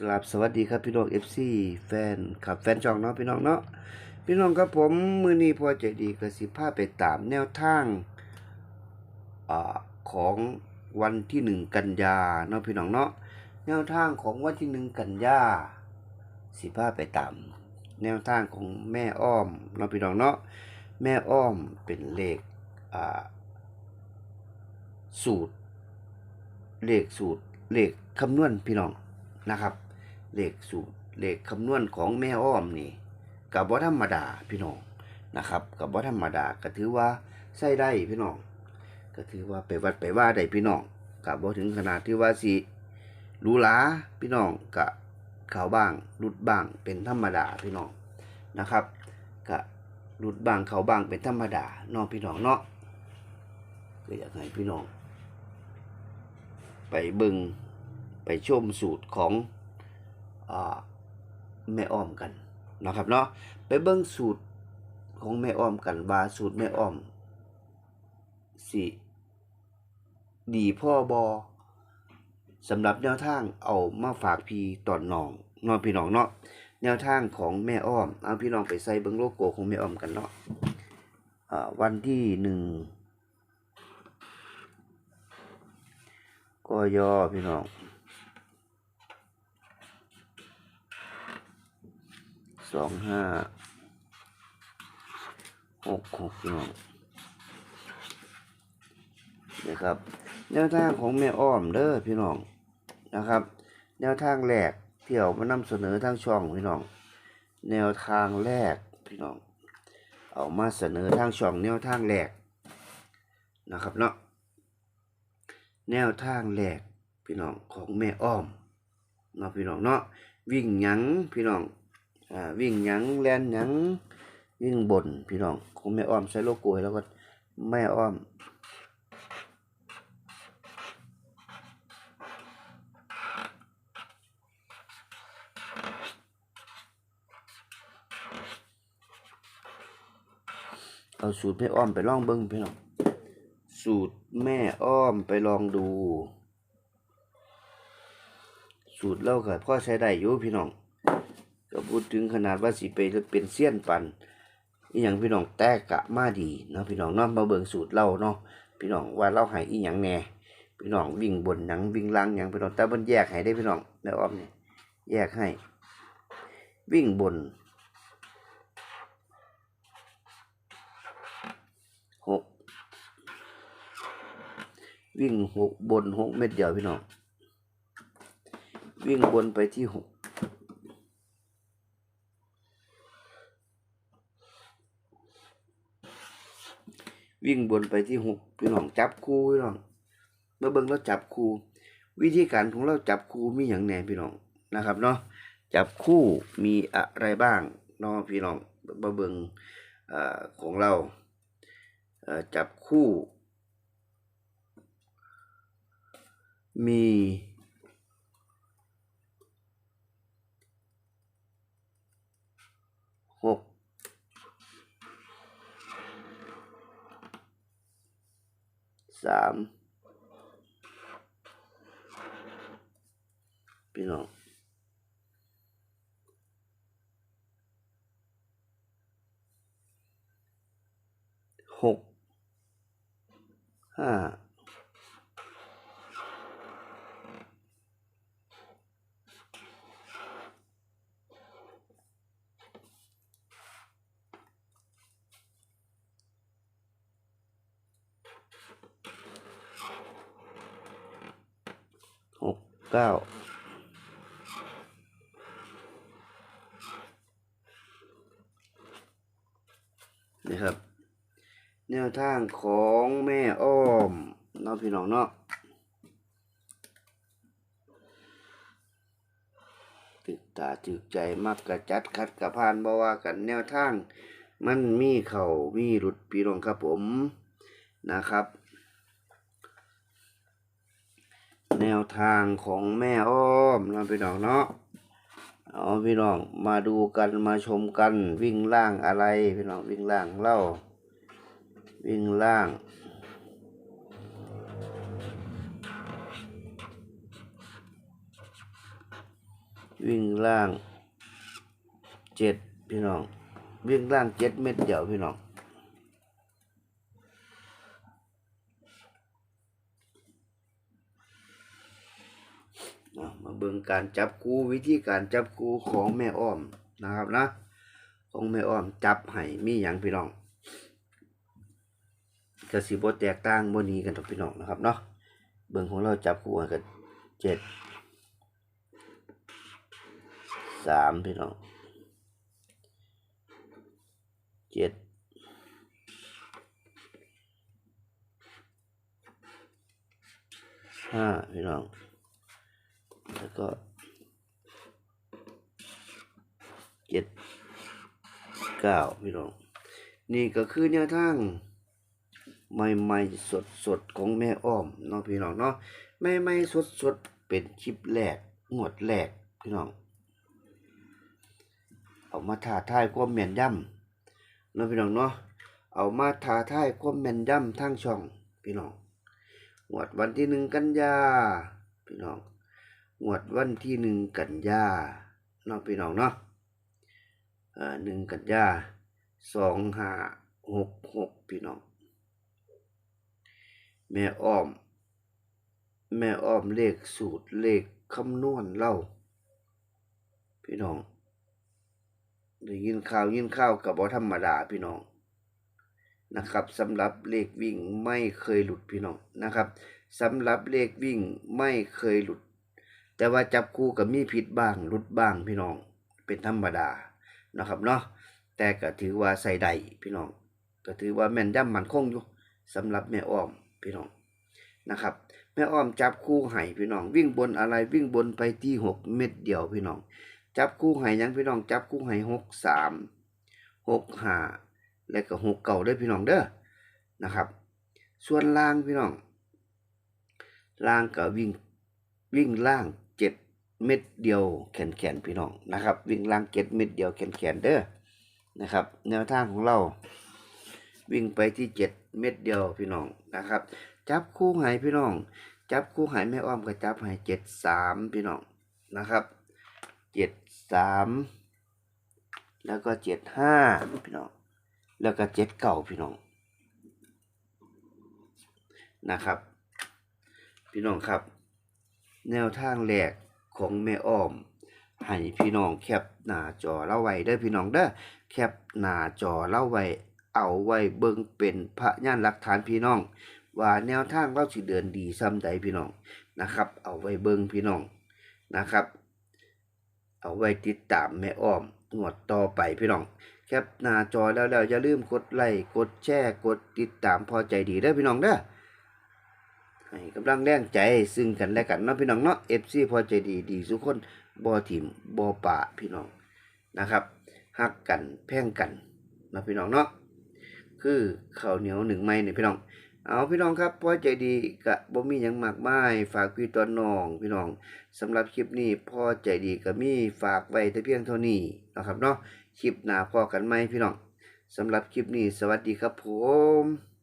กราบสวัสดีครับพี่น้อง FC แฟนขับแฟนช่องเนาะพี่น้องเนาะพี่น้องครับผมมือนี้พอใจดีกระสิพาไปตามแนวทางอ่าของวันที่หนึ่งกันยาเนาะพี่น้องเนาะแนวทางของวันที่หนึ่งกันยาสิพาไปตามแนวทางของแม่อ้อมเนาะพี่น้องเนาะแม่อ้อมเป็นเลขอ่าสูตรเลขสูตรเลขคำนวณพี่น้องนะครับ เลขสูตรเลขคำนวณของแม่อ้อมนี่กับบ่ธรรมดาพี่น้องนะครับกับบ่ธรรมดาก็ถือว่าใช้ได้พี่น้องก็ถือว่าไปวัดไปว่าได้พี่น้องกับบ่ถึงขนาดที่ว่าสิรูหราพี่น้องกะเขาบ้างรุดบ้างเป็นธรรมดาพี่น้องนะครับกะรุดบ้างเขาบ้างเป็นธรรมดาเนาะพี่น้องเนาะก็อยากให้พี่น้อง ไปบิงไปชมสูตรของ แม่อ้อมกันนะครับเนาะไปเบิ่งสูตรของแม่อ้อมกันว่าสูตรแม่อ้อมสิดีพ่อบอสำหรับแนวทางเอามาฝากพี่ตอนน้องน้องพี่น้องเนาะแนวทางของแม่อ้อมเอาพี่น้องไปใส่เบิ่งโลโก้ของแม่อ้อมกันเนาะอ่าวันที่หนึ่งก็ยอพี่น้อง สองห้าหกหกพี่น้องนะครับแนวทางของแม่อ้อมเด้อพี่น้องนะครับ แนวทางแรกที่เอามานำเสนอทางช่องพี่น้อง แนวทางแรกพี่น้อง เอามาเสนอทางช่องแนวทางแรกนะครับเนาะแนวทางแรกพี่น้องของแม่อ้อมเนาะพี่น้องเนาะวิ่งหยังพี่น้อง อ่าวิ่งหยังแลนหยังวิ่งบนพี่น้องของแม่อ้อมใช้โลโก้แล้วก็แม่อ้อมเอาสูตรแม่อ้อมไปลองเบิ้งพี่น้อง สูตรแม่อ้อมไปลองดู สูตรเล่ากับพ่อใช้ได้อยู่พี่น้อง ก็พูดถึงขนาดว่าสิไปเป็นเสี้ยนปันอีหยังพี่น้องแตกกะมาดีเนาะพี่น้องเนาะมาเบิ่งสูตรเล่าเนาะพี่น้องว่าเล่าให้อีหยังแน่พี่น้องวิ่งบนหยังวิ่งล่างหยังพี่น้องแต่มันแยกให้ได้พี่น้องในอ้อมนี่ยแยกให้ วิ่งบนหกวิ่งหกบนหกเม็ดเดียวพี่น้องวิ่งบนไปที่หก วิ่งบนไปที่หกพี่น้องจับคู่พี่น้องเมื่อเบิ่งเราจับคู่ วิธีการของเราจับคู่มีอย่างแหน่พี่น้องนะครับเนาะจับคู่มีอะไรบ้างเนาะพี่น้องมาเบิ่งอของเราจับคู่ มีหก สามพี่น้องหกห้าหก เก้านี่ครับ แนวทางของแม่อ้อมเนาะพี่น้องเนาะตึกตาตึกใจมักกระจัดคัดกระพานบ่ว่ากันแนวทาง มันมีเข่ามีหลุดพี่น้องครับผมนะครับ แนวทางของแม่อ้อมนะพี่น้องเนาะเอาพี่น้องมาดูกันมาชมกันวิ่งล่างอะไรพี่น้องวิ่งล่างเล่า วิ่งล่าง วิ่งล่างเจ็ดพี่น้องวิ่งล่างเจ็ดเม็ดเดียวพี่น้อง อะมาเบิ่งการจับคู่วิธีการจับคู่ของแม่อ้อมนะครับนะ ของแม่อ้อมจับให้มีอย่างพี่น้องก็สิบ่แตกต่างบ่หนี้กันดอกพี่น้องนะครับเนาะเบิ่งของเราจับคู่กันเจ็ดสามพี่น้องเจ็ดห้าพี่น้อง แล้วก็เจ็ดเก้าพี่น้อง นี่ก็คือแนวทางใหม่ๆสดๆของแม่อ้อมเนาะพี่น้องเนาะใหม่ๆสดๆเป็นคลิปแรกงวดแรกพี่น้องเอามาท้าทายความแม่นยำเนาะพี่น้องเนาะเอามาท้าทายความแม่นยำทางช่องพี่น้องงวดวันที่หนึ่งกันยาพี่น้อง งวดวันที่หนึ่งกันยาเนาะพี่น้องเนาะเอ่อหนึ่งกันยาสองห้าหกหกพี่น้อง แม่อ้อม แม่อ้อมเลขสูตรเลขคำนวณเล่า พี่น้องได้ยินข่าวยินข่าวกับบ่ธรรมดาพี่น้องนะครับสำหรับเลขวิ่งไม่เคยหลุดพี่น้องนะครับสำหรับเลขวิ่งไม่เคยหลุด แต่ว่าจับคู่กับมีผิดบ้างหลุดบ้างพี่น้องเป็นธรรมดานะครับเนาะแต่ก็ถือว่าใส่ได้พี่น้อง ก็ถือว่าแม่นย่ำมันคงอยู่สำหรับแม่อ้อมพี่น้องนะครับแม่อ้อมจับคู่ให้พี่น้อง วิ่งบนอะไรวิ่งบนไปที่หกเม็ดเดียวพี่น้อง จับคู่ให้ยังพี่น้อง จับคู่ให้หกสามหกห้าและก็หกเก่าด้วยพี่น้องเด้อนะครับ ส่วนล่างพี่น้องล่างก็วิ่งวิ่งล่าง เม็ดเดียวแขนแขนพี่น้องนะครับ วิ่งล่างเจ็ดเม็ดเดียวแขนแขนเด้อนะครับ แนวทางของเรา วิ่งไปที่เจ็ดเม็ดเดียวพี่น้องนะครับ จับคู่หายพี่น้อง จับคู่หายแม่อ้อมก็จับหายเจ็ดสามพี่น้องนะครับเจ็ดสามแล้วก็เจ็ดห้าพี่น้องแล้วก็เจ็ดเก่าพี่น้องนะครับ พี่น้องครับ แนวทางแรก ของแม่อ้อม ให้พี่น้องแคปหน้าจอเล่าไว้เด้อพี่น้องเด้อแคปหน้าจอเล่าไว้เอาไว้เบิ่งเป็นพระญาณหลักฐานพี่น้อง ว่าแนวทางเราสิเดินดีซ้ำใดพี่น้องนะครับ เอาไว้เบิ่งพี่น้องนะครับ เอาไว้ติดตามแม่อ้อมงวดต่อไปพี่น้องแคปหน้าจอแล้วแล้วอย่าลืมกดไลค์กดแชร์กดติดตามพอใจดีเด้อพี่น้องเด้อ ให้กำลังแรงใจซึ่งกันและกันเนาะพี่น้องเนาะ FC พอใจดีดีทุกคนบ่ถิ่มบ่ปะพี่น้องนะครับฮักกันแพ่งกันนะพี่น้องเนาะคือข้าวเหนียวหนึ่งไม้เนี่ยพี่น้อง เอาพี่น้องครับพอใจดีกะบ่มีหยังมากมายฝากพี่ตัวน้องพี่น้องสำหรับคลิปนี้พอใจดีก็มีฝากไว้แต่เพียงเท่านี้นะครับเนาะคลิปหน้าพอกันไหมพี่น้องสำหรับคลิปนี้สวัสดีครับผม